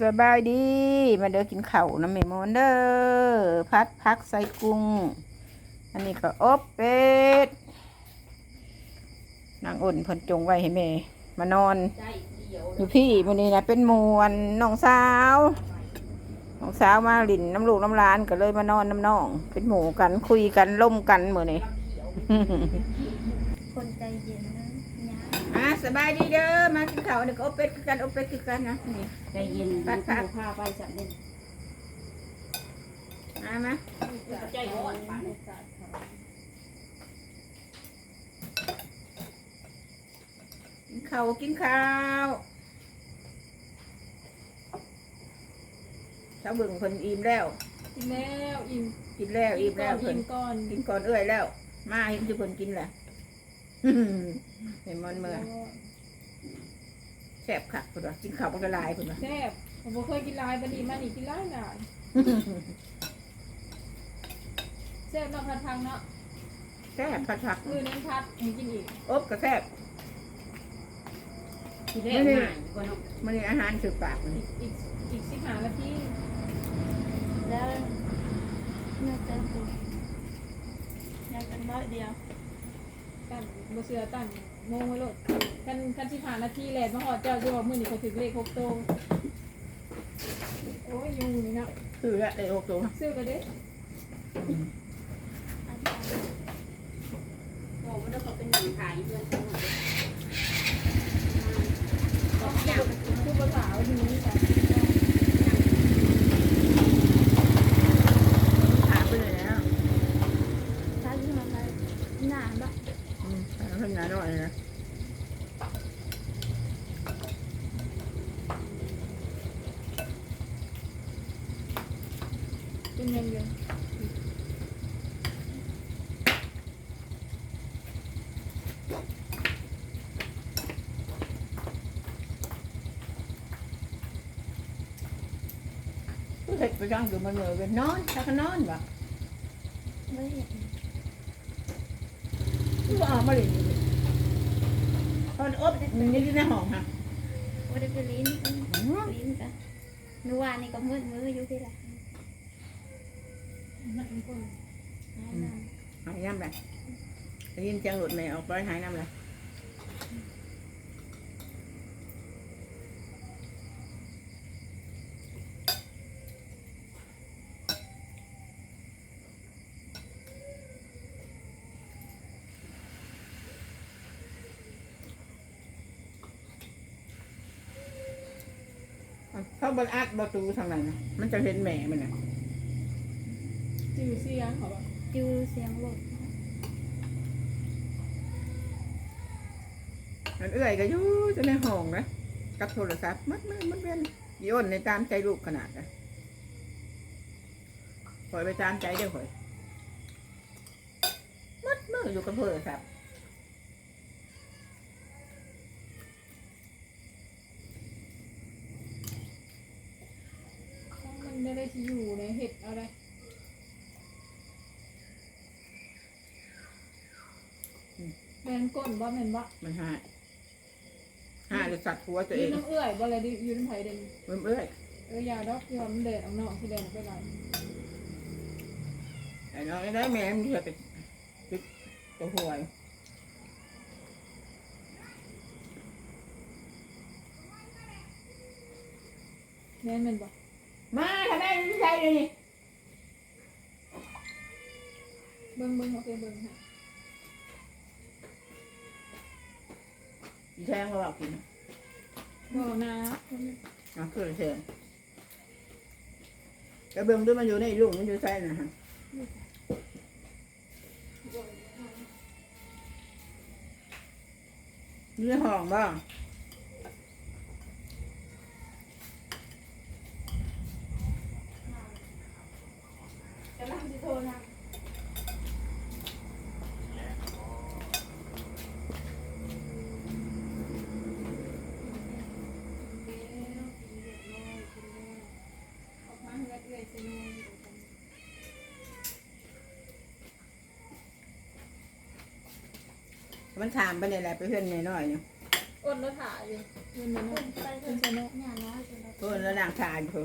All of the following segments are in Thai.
สบายดี มาเด้อกินข้าวน้ำเมมอนเด้อพัดพักใส่กุ้ง อันนี้ก็อบเป็ด นางอ่นเพิ่นจงไว้ให้แม่ มานอน อยู่พี่มื้อนี้นะเป็นมวนน้องสาวน้องสาวมาหลินน้ำลูกน้ำหลานก็เลยมานอนน้ำน้อง เป็นหมูกันคุยกันล่มกันเหมือนี้คนใจเย็นนะยา อะ สบายดีเด้อมากินข้าวนี่ก็อบเป็ดคือกันอบเป็ดคือกันนะนี่ ใจเย็นปัดปัด พาไปจับเล่นมามาใจร้อนปานกินข้าวกินข้าวเช้าเบิ่งคนอิ่มแล้วกินแล้วอิ่มกินแล้วอิ่มแล้วกิเพิ่นนก่อนกินก่อนเอื้อยแล้ว มาเห็นทุกคนกินแหละ เห็นมันเมื่อแซ่บค่ะคุณว่ากินข้าวมันละลายคุณว่าแซ่บผมบ่เคยกินลายบัดนี้มานี่กินลายหลายแซ่บเนาะพัดพังเนาะแซ่บผัดผักมือนั้นพัดให้กินอีกอบก็แซ่บที่แรกง่ายกว่าเนาะมันนี่อาหารสืบปากมันอีกอีกอีกสิบห้านาทีแล้วเมื่อเติมตัวอยากกันน้อยเดียว ตั้งบ่เสือตั้งโมงไว้โลดกันกันสิบห้านาทีแลดมาหอดเจ้าจะบอกมื้อนี้เขาถึงเลขหกโตวโอ้ยยุงนี่เนาะ คือละได้อกตัว ซื้อกันเด้ อันนี้ โอ้มันก็เป็นหนังขายเพื่อนทั้งหมด ต้องอย่างคือภาษาวันนี้ค่ะ ขาไปเลยแล้ว ถ้าที่มันไปหนาบะ อืมแล้วขึ้นหนาหน่อยนะ เป็นยังไง ผู้ เด็กไปจ้องอยู่มันเหนื่อยกันนอนถ้าก็นอนวะไม่เห็นคือว่ามาเลยตอนอบมันยังอยู่ในห้องฮะวันนี้เป็นลิ้นลิ้นจ้ะเมื่อวานี่ก็มืดมืออยู่ที่ละนั่นคนหายน้หายน้ำเลยได้ยินเสียงหลุดแม่ออกไปหายน้ำเลย เขาบรอัดประตูทางไหนนะมันจะเห็นแม่มันนะจื่อเสียงเขาบอกำจูเสียงรถมันเอื้อยก็อยู่จะในห้องนะกับโทรศัพท์มัดมือมัดเวียนโยนในตามใจลูกขนาดนะคอยไปตามใจเด้อคอยมัดมืออยู่กับโทรศัพท์ มันไม่ได้ที่อยู่ในเห็ดอะไร แมนก้นบ่แมนบ่มันหาหาหรือสัตว์หัวตัวอเอยู่งน้ำเอื้อยบ่อะไรดิอยู่น้ำไผ่เด่นมันเอื้อยเออยาดอกที่ว่ามันเดินออกนอกที่เดินไปไหนไอ้น้องไอ้ได้แม่มันจะไปติดตัวหัวอยู่แมนแมนบ่มาทำไมไม่ใช่เลยนี่เบิ่งเบิ่งโอเคเบิ่งฮะ แทงเขาบอกกินบ่นะอะคือเชิญกระเบื้องด้วยมันอยู่ในลูกมันอยู่ใส่นะฮะอยู่ในห้องบ้าง กำลังสิโทรนะออกมาเฮ็ดเอื้อยสิโนน มันถามไปเลยแหละไปเพื่อนน้อยๆเนี่ยอดแล้วถ่ายอยู่เงินมันคเนาะนไปเป็นเพิ่สนนุกหนาน้อยจนเราเพื่อนแล้วนางชาอยู่พู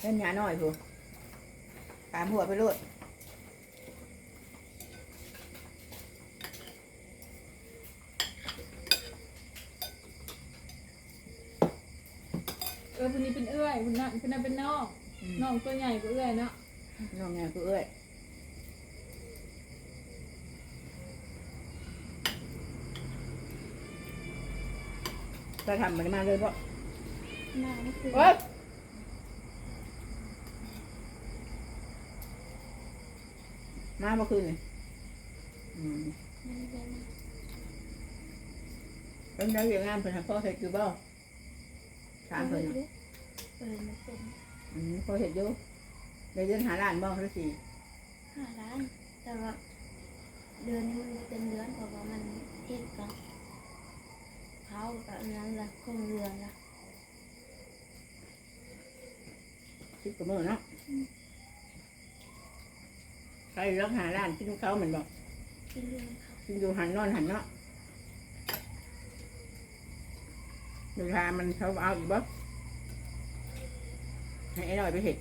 เล่นหยาน้อยพูตามหัวไปโลดเออคนนี้เป็นเอื้อยคนนั้นคนนั้นเป็นน้องน้องตัวใหญ่กว่าเอื้อยเนาะน้องไงกูเอ้ย จะทำมันมาเลยปะหน้านี่คือเฮ้ยมาเมื่อคืนเลยอืมมันเป็นเป็นได้ยังงามเพิ่นทำพ่อเห็ดอยู่บ่ถามเพิ่นน่ะเปิดมันเป็นอืมพ่อเห็ดอยู่ได้เดือนหาล้านบ่หรือสี่ห้าล้านแต่ว่าเดือนนี้มันเป็นเดือนเพราะว่ามันเทียบกับเขากับอันนั้นละคงเรือนละสิบกว่ามื้อเนาะใครรักหาล้านกินเขาเหมือนบอกกินเรือนเขากินอยู่หันนอนหันเนาะเวลามันเขาเอาอีกบ่ให้ไอ้หน่อยไปเห็ด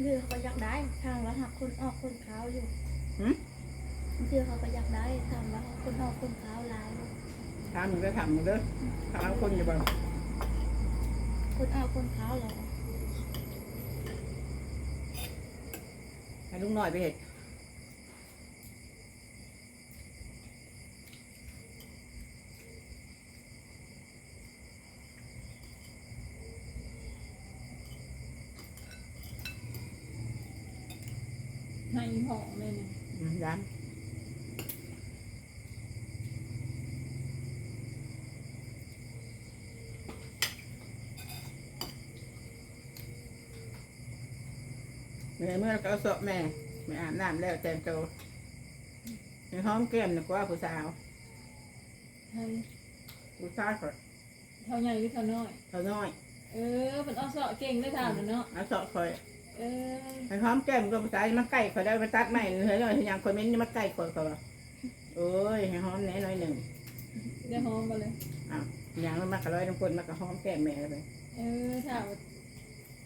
เรือเขาก็อยากได้ทางละหักคนออกคนขาวอยู่หืม เรือเขาก็อยากได้ทางละหักคนออกคนขาวหลายอยู่ถามมึงก็ถามมึงเด้อถามคนอยู่บ่คนออกคนขาวเหรอให้ลุงหน่อยไปเห็ดให้หองเลยเนี่ยอืมย้ำ เมื่อเมื่อเราก็เอาศพแม่แม่อาบน้ำแล้วแต่งตัวในห้องแก้มนะกว่าผู้สาวให้ผู้ชายก็เท่าใหญ่หรือเท่าน้อย เขาน้อยเออเป็นอ้อเสาะเก่งได้ถามแล้วเนาะเอาศพคอยเออในห้องแก้มก็ผู้ชายมันใกล้เขาได้มาตัดใหม่เฮ้ยหน่อยอย่างคนนี้มาใกล้คนเขาว่าโอ้ยให้หอมแหน่หน่อยหนึ่งได้หอมมาเลยอ้าวอย่างมันมากระร้อยน้ำคนมากระหอมแก้มแม่เลยเออถาม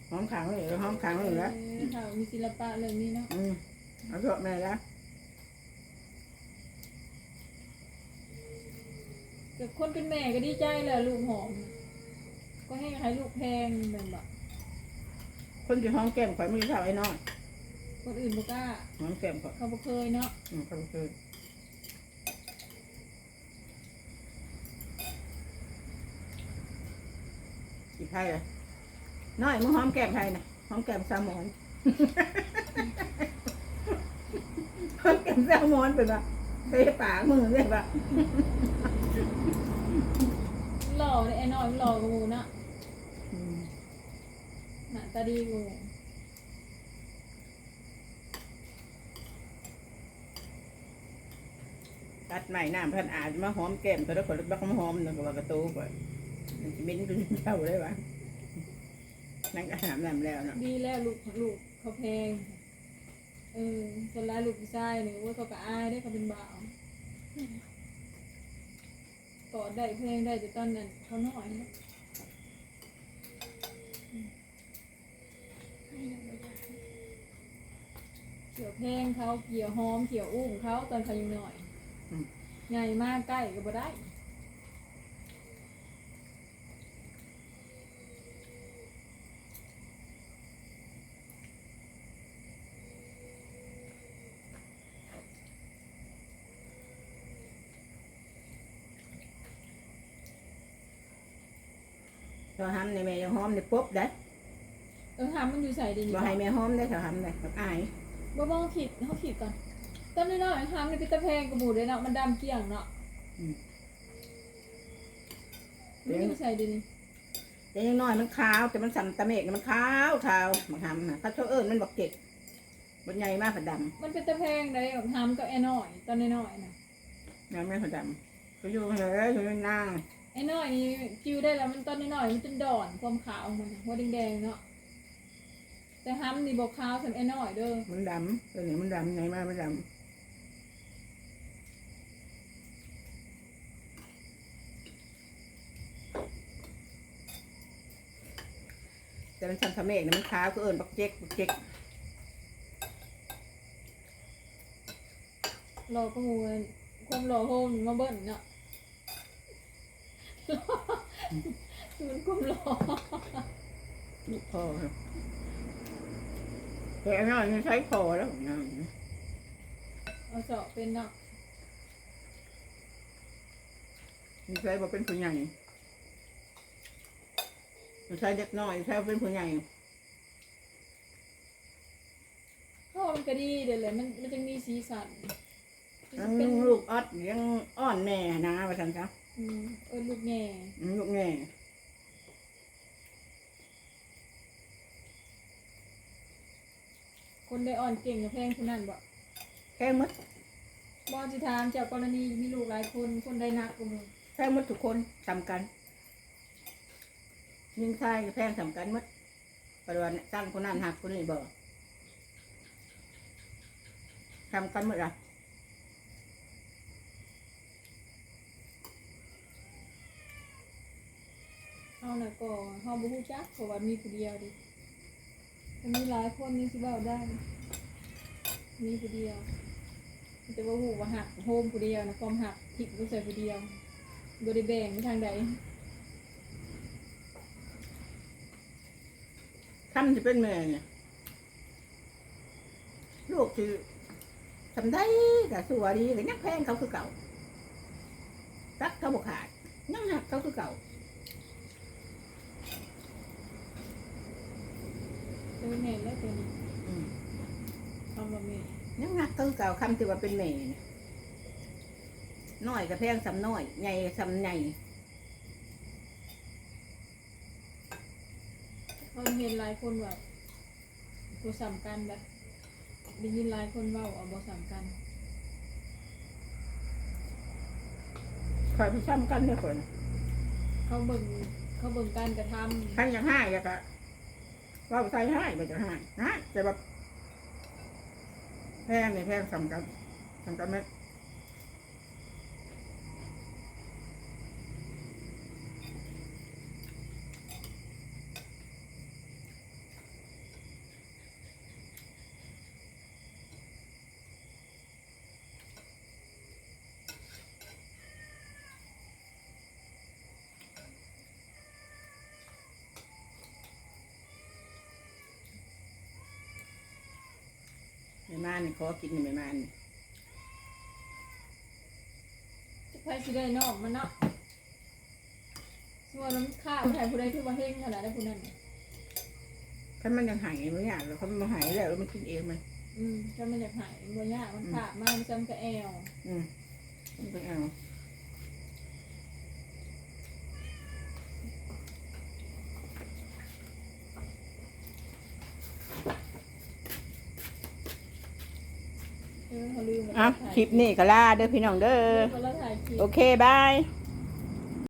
หอมขางเลยหอมขางเลยแล้วเออถามมีศิลปะเรื่องนี้เนาะอืมเอาศพแม่แล้วแต่คนเป็นแม่ก็ดีใจแหละลูกหอม ก็ให้ใครลูกแพงแบบแบบคนที่ห้องแก้มข่อยไม่รู้เท่าไอ้น้อยคนอื่นบ่กล้าห้องแก้มข่อยเขาบ่เคยเนาะอืมเขาคืออีกใครเลย น้อยมึงหอมแก้มใครนะหอมแก้มแซลมอนหอมแก้มแซลมอนเป็นปะเตะปากมือเลยปะหล่อเลยไอ้น้อยมันหล่อกว่าหมูนะอืมหน้าตาดีกว่าหมูตัดใหม่น้ำพันอาจมาหอมแก้มตัวแล้วคนบักมาหอมนึกว่ากระตูก่อนมันจะมิ้นเป็นเจ้าได้ปะ นั่งอาบน้ำแล้วเนาะดีแล้วลูกลูกเขาแพงเออส่วนรายลูกผู้ชายเนี่ยว่าเขาก็อายได้เขาเป็นบ่าวกอดได้เพลงได้แต่ตอนนั้นเขาน้อยเนาะให้ยังไม่ได้เกี่ยวเพลงเขาเกี่ยวหอมเกี่ยวอุ้มเขาตอนเขายังน้อยใหญ่มากใกล้ก็บ่ได้ เราทำในแม่ยังหอมในปุ๊บได้เออหามันอยู่ใส่ดีบ่ให้แม่หอมได้เขาทำได้กับอายบ่บ่ขีดเขาขีดก่อนตอนน้อยๆหามในพิตาแพงกับหมูเลยเนาะมันดำเกลี้ยงเนาะมันอยู่ใส่ดีนี่แต่ยังน้อยมันขาวแต่มันสันตะเมกมันขาวขาวมันทำนะเขาเท่าเอิญมันบอกเจ็ดบนใหญ่มากผัดดมันเป็นตะแพงได้แบบหามกับไอ้น้อยตอนน้อยๆนะำยังไม่ผัดดำเขาอยู่เลยเขาอยู่นาง ไอ้น้อยนี่จิวได้แล้วมันตอนน้อยๆมันเป็นดอนความขาวของมันหัวแดงๆเนาะแต่หามนี่บอกขาวสำไอ้น้อยเด้อมันดำตัวนี้มันดำใหญ่มากมันดำแต่มันชันทะเมกนะมันขาวก็เอิญบักเจ๊กบักเจ๊กรอก็มูกันความรอโฮมมาเบิ้ลเนาะ มันความรอลูกพอครับแต่อันนั้นมันใช้พอแล้วนะเอาเจาะเป็นเนาะมันใช้บ่เป็นผู้ใหญ่มันใช้เด็กน้อยใช้เป็นผู้ใหญ่ข้าวมันก็ดีเดี๋ยวเลยมันมันจะมีสีสันมันทั้จะงเป็นลูกออดยังอ่อนแน่นะว่าซั่นจ้ะ อืมเออลูกแง่อืมลูกแง่คนได้อ่อนเก่งกับแพงคนนั้นบ่แค่หมดบอจิถามจากกรณีมีลูกหลายคนคนได้นักกว่ามึงแค่หมดทุกคนทำกันยิงชายกับแพงทำกันหมดปฏิวัติตั้งคนนั้นหักคนนี้บ่ทำกันหมดอะ เอาน่ะก็เฮาบ่ฮู้จักเพราะว่ามีผู้เดียวดิมันมีหลายคนนี่สิเว้าได้ มีผู้เดียวแต่ว่าฮู้ว่าหักโฮมผู้เดียวนะความหักทิพย์รู้ใส่ผู้เดียวบ่ได้แบ่งไปทางใดคำจะเป็นแม่เนี่ยลูกคือทำได้กับสัวดีกับยักแพงเขาคือเก่ารักเขาบกขาดยังหักเขาคือเก่า เออแม่นแล้วเป็นอืมเอาบ่แม่นยังหักเขาคือเก่าคำที่ว่าเป็นแม่เนี่ยน้อยกับแพงสำน้อยใหญ่สำใหญ่เขาเห็นหลายคนว่าบ่สำกันแบบได้ยินหลายคนเว้าเอาบ่สำกันคอยไปซ้ำกันเนี่ยคนเขาเบิ่งเขาเบิ่งการกระทำท่านยังให้อะกะ ว่าใส่ให้ไปจะให้นะแต่แบบแพงเนี่ยแพงสำกันสำกันไหม ม่มานี่ขอกินนี่ไม่มานี่จะไปสิได้นอกมันเนาะส่วนน้ำข้าวใครผู้ใดที่ว่าเฮงขนาดได้ผู้นั้นน่ะถ้ามันยังหายไม่อยากแล้วเขามันหายแล้วแล้วมันกินเองมันอืมถ้ามันอยากหายบ่ยากมันขาดมากมันจำกระแอวอืมมันต้องเอาเออเขาลืม อะคลิปนี้ก็ลาเด้อพี่น้องเด้อเขาแล้วถ่ายคลิปโอเคบายบ